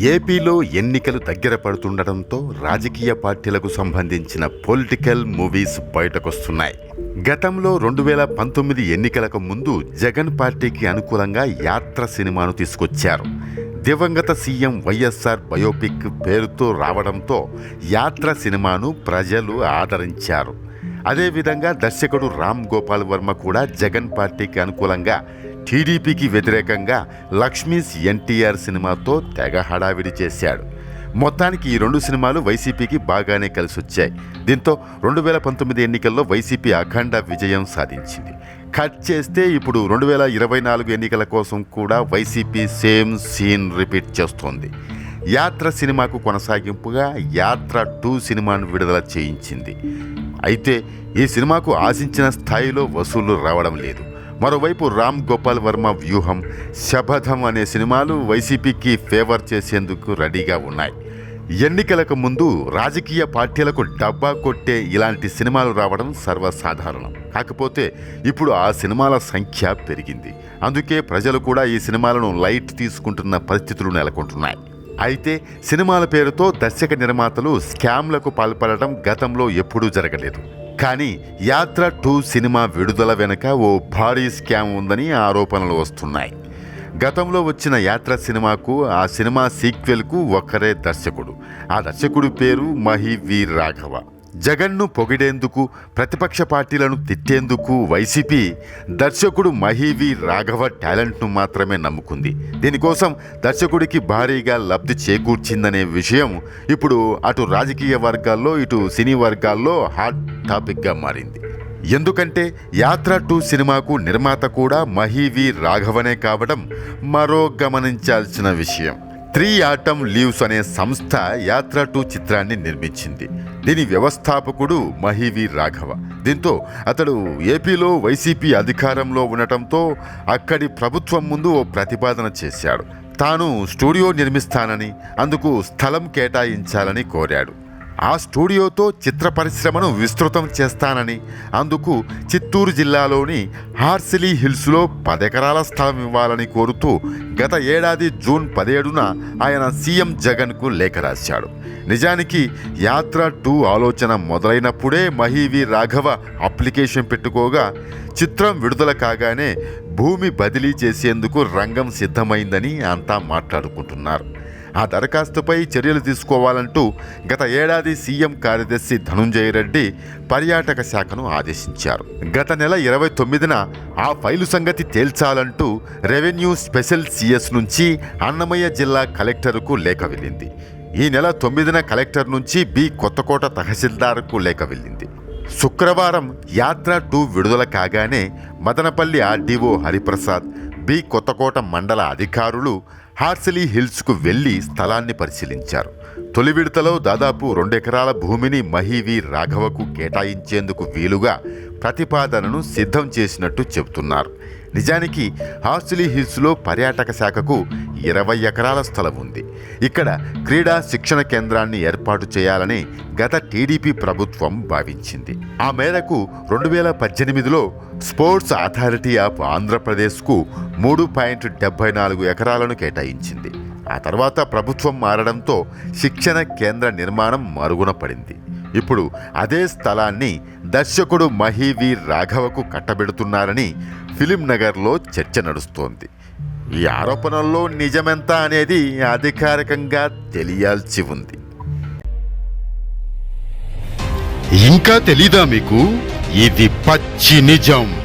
ఏపీలో ఎన్నికలు దగ్గర పడుతుండటంతో రాజకీయ పార్టీలకు సంబంధించిన పొలిటికల్ మూవీస్ బయటకొస్తున్నాయి. గతంలో రెండు వేల పంతొమ్మిది ఎన్నికలకు ముందు జగన్ పార్టీకి అనుకూలంగా యాత్ర సినిమాను తీసుకొచ్చారు. దివంగత సీఎం వైఎస్ఆర్ బయోపిక్ పేరుతో రావడంతో యాత్ర సినిమాను ప్రజలు ఆదరించారు. అదేవిధంగా దర్శకుడు రామ్ గోపాల్ వర్మ కూడా జగన్ పార్టీకి అనుకూలంగా టీడీపీకి వ్యతిరేకంగా లక్ష్మీస్ ఎన్టీఆర్ సినిమాతో తెగ హడావిడి చేశాడు. మొత్తానికి ఈ రెండు సినిమాలు వైసీపీకి బాగానే కలిసి వచ్చాయి దీంతో రెండు వేల పంతొమ్మిది ఎన్నికల్లో వైసీపీ అఖండ విజయం సాధించింది. కట్ చేస్తే ఇప్పుడు రెండు వేల ఇరవై నాలుగు ఎన్నికల కోసం కూడా వైసీపీ సేమ్ సీన్ రిపీట్ చేస్తోంది. యాత్ర సినిమాకు కొనసాగింపుగా యాత్ర టూ సినిమాను విడుదల చేయించింది. అయితే ఈ సినిమాకు ఆశించిన స్థాయిలో వసూళ్ళు రావడం లేదు. మరోవైపు రామ్ గోపాల్ వర్మ వ్యూహం శపథం అనే సినిమాలు వైసీపీకి ఫేవర్ చేసేందుకు రెడీగా ఉన్నాయి. ఎన్నికలకు ముందు రాజకీయ పార్టీలకు డబ్బా కొట్టే ఇలాంటి సినిమాలు రావడం సర్వసాధారణం. కాకపోతే ఇప్పుడు ఆ సినిమాల సంఖ్య పెరిగింది. అందుకే ప్రజలు కూడా ఈ సినిమాలను లైట్ తీసుకుంటున్న పరిస్థితులు నెలకొంటున్నాయి. అయితే సినిమాల పేరుతో దర్శక నిర్మాతలు స్కామ్లకు పాల్పడటం గతంలో ఎప్పుడూ జరగలేదు. కానీ యాత్ర టూ సినిమా విడుదల వెనుక ఓ భారీ స్కామ్ ఉందని ఆరోపణలు వస్తున్నాయి. గతంలో వచ్చిన యాత్ర సినిమాకు ఆ సినిమా సీక్వెల్కు ఒక్కరే దర్శకుడు. ఆ దర్శకుడి పేరు మహి వి రాఘవ. జగన్ను పొగిడేందుకు ప్రతిపక్ష పార్టీలను తిట్టేందుకు వైసీపీ దర్శకుడు మహీవి రాఘవ టాలెంట్ను మాత్రమే నమ్ముకుంది. దీనికోసం దర్శకుడికి భారీగా లబ్ధి చేకూర్చిందనే విషయం ఇప్పుడు అటు రాజకీయ వర్గాల్లో ఇటు సినీ వర్గాల్లో హాట్ టాపిక్గా మారింది. ఎందుకంటే యాత్ర టూ సినిమాకు నిర్మాత కూడా మహీవి రాఘవనే కావడం మరో గమనించాల్సిన విషయం. త్రీ ఆటమ్ లీవ్స్ అనే సంస్థ యాత్ర టూ చిత్రాన్ని నిర్మించింది. దీని వ్యవస్థాపకుడు మహివి రాఘవ. దీంతో అతడు ఏపీలో వైసీపీ అధికారంలో ఉండటంతో అక్కడి ప్రభుత్వం ముందు ఓ ప్రతిపాదన చేశాడు. తాను స్టూడియో నిర్మిస్తానని అందుకు స్థలం కేటాయించాలని కోరాడు. ఆ స్టూడియోతో చిత్ర పరిశ్రమను విస్తృతం చేస్తానని. అందుకు చిత్తూరు జిల్లాలోని హార్సిలీ హిల్స్లో పదెకరాల స్థలం ఇవ్వాలని కోరుతూ గత ఏడాది జూన్ పదిహేడున ఆయన సీఎం జగన్కు లేఖ రాశాడు. నిజానికి యాత్ర టూ ఆలోచన మొదలైనప్పుడే మహీవి రాఘవ అప్లికేషన్ పెట్టుకోగా చిత్రం విడుదల కాగానే భూమి బదిలీ చేసేందుకు రంగం సిద్ధమైందని అంతా మాట్లాడుకుంటున్నారు. ఆ దరఖాస్తుపై చర్యలు తీసుకోవాలంటూ గత ఏడాది సీఎం కార్యదర్శి ధనుంజయ రెడ్డి పర్యాటక శాఖను ఆదేశించారు. గత నెల ఇరవై తొమ్మిదిన ఆ ఫైలు సంగతి తేల్చాలంటూ రెవెన్యూ స్పెషల్ సిఎస్ నుంచి అన్నమయ్య జిల్లా కలెక్టర్కు లేఖ వెళ్ళింది. ఈ నెల తొమ్మిదిన కలెక్టర్ నుంచి బి కొత్తకోట తహసీల్దార్కు లేఖ వెళ్ళింది. శుక్రవారం యాత్ర టూ విడుదల కాగానే మదనపల్లి ఆర్డీఓ హరిప్రసాద్ బి కొత్తకోట మండల అధికారులు హార్సిలీ హిల్స్కు వెళ్ళి స్థలాన్ని పరిశీలించారు. తొలి విడతలో దాదాపు రెండెకరాల భూమిని మహీవి రాఘవకు కేటాయించేందుకు వీలుగా ప్రతిపాదనను సిద్ధం చేసినట్టు చెబుతున్నారు. నిజానికి హార్సిలీ హిల్స్లో పర్యాటక శాఖకు ఇరవై ఎకరాల స్థలం ఉంది. ఇక్కడ క్రీడా శిక్షణ కేంద్రాన్ని ఏర్పాటు చేయాలని గత టీడీపీ ప్రభుత్వం భావించింది. ఆ మేరకు రెండు వేల పద్దెనిమిదిలో స్పోర్ట్స్ అథారిటీ ఆఫ్ ఆంధ్రప్రదేశ్కు మూడు పాయింట్ డెబ్బై నాలుగు ఎకరాలను కేటాయించింది. ఆ తర్వాత ప్రభుత్వం మారడంతో శిక్షణ కేంద్ర నిర్మాణం మరుగున పడింది. ఇప్పుడు అదే స్థలాన్ని దర్శకుడు మహీవి రాఘవకు కట్టబెడుతున్నారని ఫిలిం నగర్లో చర్చ నడుస్తోంది. ఈ ఆరోపణల్లో నిజమెంత అనేది అధికారికంగా తెలియాల్సి ఉంది. ఇంకా తెలీదా మీకు? ఇది పచ్చి నిజం.